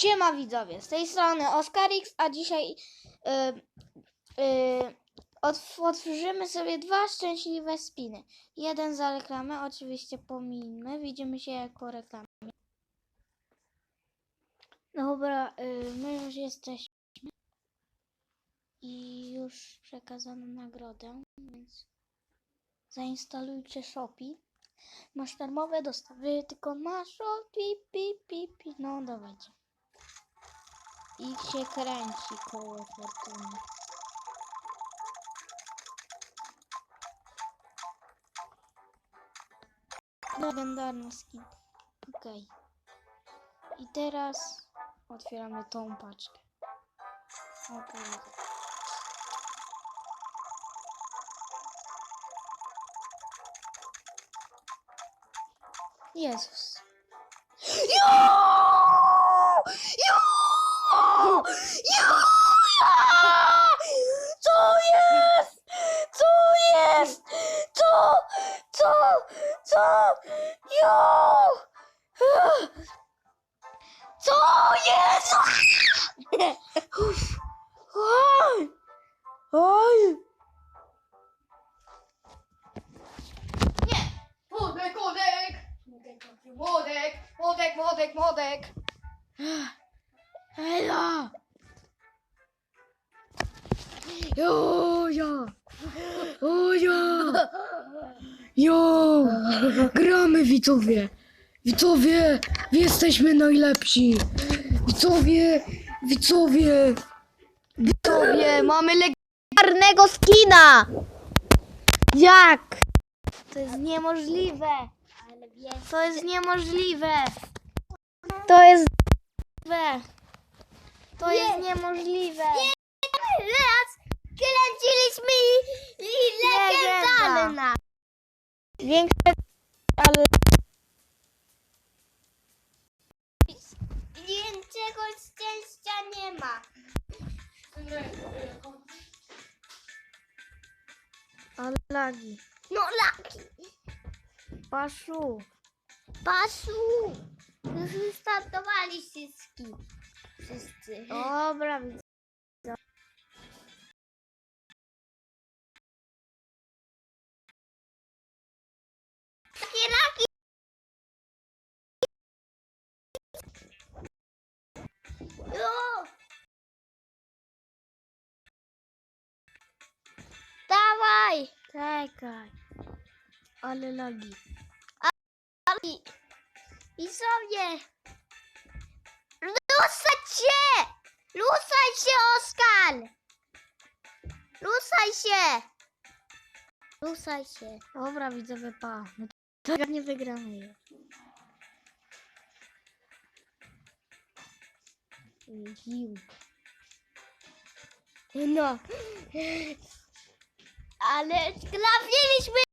Siema widzowie, z tej strony Oscarix, a dzisiaj y, y, otw- otworzymy sobie dwa szczęśliwe spiny. Jeden za reklamę, oczywiście pominmy, widzimy się jako reklamę. Dobra, y, my już jesteśmy i już przekazano nagrodę, więc zainstalujcie Shopee. Masz darmowe dostawy, tylko na Shopee, pi, pi, pi. No dawajcie. I się kręci koło fortuny. Legendarny skin. Okej. I teraz otwieramy tą paczkę. O kurde. Jezus. Jo! Jo! Jo! Co jest? Co jest? Co? Co? Co? Jo! Co jest? Oj! Oj! Młodek, młodek! Młodek, młodek, młodek, młodek! Ela! Jo, jo! O, jo! Jo! Gramy, widzowie! Widzowie! Jesteśmy najlepsi! Widzowie! Widzowie! Widzowie! Mamy legendarnego skina! Jak? To jest niemożliwe! To jest niemożliwe! To jest! To jest niemożliwe! Raz kręciliśmy i, i Legenda. legendarna. Większe, ale Większego szczęścia nie ma. ale lagi. No laki. Paszu. Pasu. Już wystartowali wszystkie. Wszyscy. Dobra, widzę. Takie laki. Jo. Dawaj. Czekaj. Ale lagi. I, i sobie. Rusać się! Rusaj się, Oskar! Rusaj się! Rusaj się. Dobra, widzowie, pa. No to tak nie wygramy już. No. Ale trafiliśmy